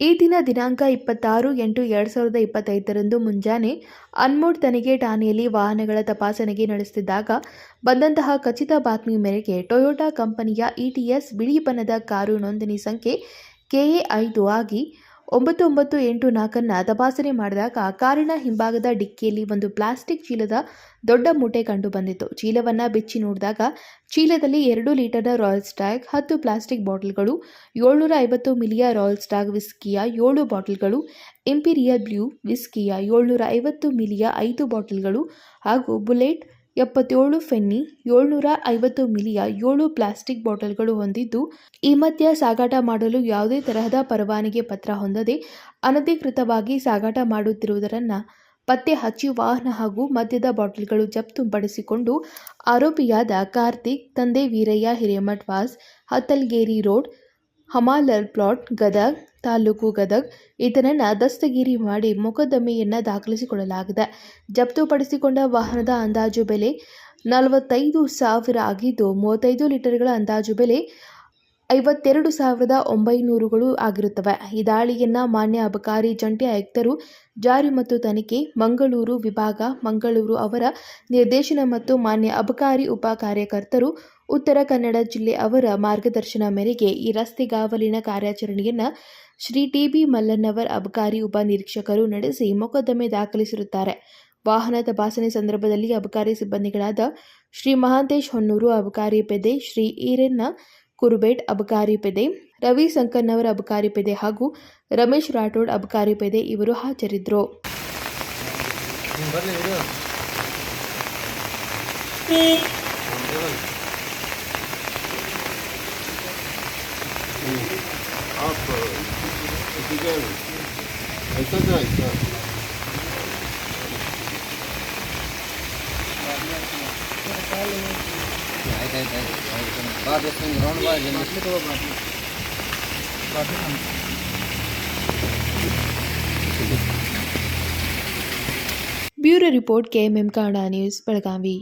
ಈ ದಿನ ದಿನಾಂಕ ಇಪ್ಪತ್ತಾರು ಎಂಟು ಎರಡು ಸಾವಿರದ ಇಪ್ಪತ್ತೈದರಂದು ಮುಂಜಾನೆ ಅನ್ಮೋಡ್ ತನಿಖೆ ಠಾಣೆಯಲ್ಲಿ ವಾಹನಗಳ ತಪಾಸಣೆಗೆ ನಡೆಸುತ್ತಿದ್ದಾಗ ಬಂದಂತಹ ಖಚಿತ ಬಾತ್ಮಿ ಮೇರೆಗೆ ಟೊಯೋಟಾ ಕಂಪನಿಯ ಇಟಿಎಸ್ ಬಿಳಿ ಬಣ್ಣದ ಕಾರು ನೋಂದಣಿ ಸಂಖ್ಯೆ ಕೆಎ ಐದು ಆಗಿ ಒಂಬತ್ತು ಒಂಬತ್ತು ಎಂಟು ನಾಲ್ಕನ್ನು ತಪಾಸಣೆ ಮಾಡಿದಾಗ ಕಾರಿನ ಹಿಂಭಾಗದ ಡಿಕ್ಕಿಯಲ್ಲಿ ಒಂದು ಪ್ಲಾಸ್ಟಿಕ್ ಚೀಲದ ದೊಡ್ಡ ಮೂಟೆ ಕಂಡು ಬಂದಿತ್ತು. ಚೀಲವನ್ನು ಬಿಚ್ಚಿ ನೋಡಿದಾಗ ಚೀಲದಲ್ಲಿ ಎರಡು ಲೀಟರ್ನ ರಾಯಲ್ ಸ್ಟಾಗ್ ಹತ್ತು ಪ್ಲಾಸ್ಟಿಕ್ ಬಾಟಲ್ಗಳು ಏಳ್ನೂರ ಐವತ್ತು ಮಿಲಿಯ ರಾಯಲ್ ಸ್ಟಾಗ್ ವಿಸ್ಕಿಯ ಏಳು ಬಾಟಲ್ಗಳು, ಇಂಪೀರಿಯಲ್ ಬ್ಲೂ ವಿಸ್ಕಿಯ ಏಳ್ನೂರ ಐವತ್ತು ಮಿಲಿಯ ಐದು ಬಾಟಲ್ಗಳು ಹಾಗೂ ಬುಲೆಟ್ ಎಪ್ಪತ್ತೇಳು ಫೆನ್ನಿ, ಏಳ್ನೂರ ಐವತ್ತು ಮಿಲಿಯ ಏಳು ಪ್ಲಾಸ್ಟಿಕ್ ಬಾಟಲ್ಗಳು ಹೊಂದಿದ್ದು, ಈ ಮಧ್ಯ ಸಾಗಾಟ ಮಾಡಲು ಯಾವುದೇ ತರಹದ ಪರವಾನಿಗೆ ಪತ್ರ ಹೊಂದದೆ ಅನಧಿಕೃತವಾಗಿ ಸಾಗಾಟ ಮಾಡುತ್ತಿರುವುದರನ್ನು ಪತ್ತೆ ಹಚ್ಚಿ ವಾಹನ ಹಾಗೂ ಮದ್ಯದ ಬಾಟಲ್ಗಳು ಜಪ್ತು ಪಡಿಸಿಕೊಂಡು ಆರೋಪಿಯಾದ ಕಾರ್ತಿಕ್, ತಂದೆ ವೀರಯ್ಯ ಹಿರೇಮಠ್ ವಾಸ್, ಹತ್ತಲ್ಗೇರಿ ರೋಡ್ ಹಮಾಲರ್ ಪ್ಲಾಟ್, ಗದಗ್ ತಾಲೂಕು ಗದಗ್. ಈತನನ್ನು ದಸ್ತಗಿರಿ ಮಾಡಿ ಮೊಕದ್ದಮೆಯನ್ನು ದಾಖಲಿಸಿಕೊಳ್ಳಲಾಗಿದೆ. ಜಪ್ತುಪಡಿಸಿಕೊಂಡ ವಾಹನದ ಅಂದಾಜು ಬೆಲೆ ನಲವತ್ತೈದು ಸಾವಿರ ಆಗಿದ್ದು, ಮೂವತ್ತೈದು ಲೀಟರ್ಗಳ ಅಂದಾಜು ಬೆಲೆ ಐವತ್ತೆರಡು ಸಾವಿರದ ಒಂಬೈನೂರುಗಳು ಆಗಿರುತ್ತವೆ. ಈ ದಾಳಿಯನ್ನು ಮಾನ್ಯ ಅಬಕಾರಿ ಜಂಟಿ ಆಯುಕ್ತರು ಜಾರಿ ಮತ್ತು ತನಿಖೆ, ಮಂಗಳೂರು ವಿಭಾಗ, ಮಂಗಳೂರು ಅವರ ನಿರ್ದೇಶನ ಮತ್ತು ಮಾನ್ಯ ಅಬಕಾರಿ ಉಪ ಕಾರ್ಯಕರ್ತರು, ಉತ್ತರ ಕನ್ನಡ ಜಿಲ್ಲೆ ಅವರ ಮಾರ್ಗದರ್ಶನ ಮೇರೆಗೆ ಈ ರಸ್ತೆಗಾವಲಿನ ಕಾರ್ಯಾಚರಣೆಯನ್ನು ಶ್ರೀ ಟಿ ಬಿ ಮಲ್ಲನವರ್ ಅಬಕಾರಿ ಉಪ ನಿರೀಕ್ಷಕರು ನಡೆಸಿ ಮೊಕದ್ದಮೆ ದಾಖಲಿಸಿರುತ್ತಾರೆ. ವಾಹನ ತಪಾಸಣೆ ಸಂದರ್ಭದಲ್ಲಿ ಅಬಕಾರಿ ಸಿಬ್ಬಂದಿಗಳಾದ ಶ್ರೀ ಮಹಾಂತೇಶ್ ಹೊನ್ನೂರು, ಅಬಕಾರಿ ಪೆದೆ ಶ್ರೀ ಈರಣ್ಣ ಕುರುಬೇಟ್ ಅಬಕಾರಿ ಪೆದೆ ರವಿ ಸಂಕನ್ನವರ ಅಬಕಾರಿ ಪೆದೆ ಹಾಗೂ ರಮೇಶ್ ರಾಠೋಡ್ ಅಬಕಾರಿ ಪೆದೆ ಇವರು ಹಾಜರಿದ್ದರು ಬರಲಿ ಬಿಡು आप किसी का ऐसा था ऐसा ಆಯ್ತು ಆಯ್ತು ಆಯ್ತು ಬಾ ದೋಸ್ತ ರೌಂಡ್ ಬಾ ಜನ bureau report KMM Kannada news Belagavi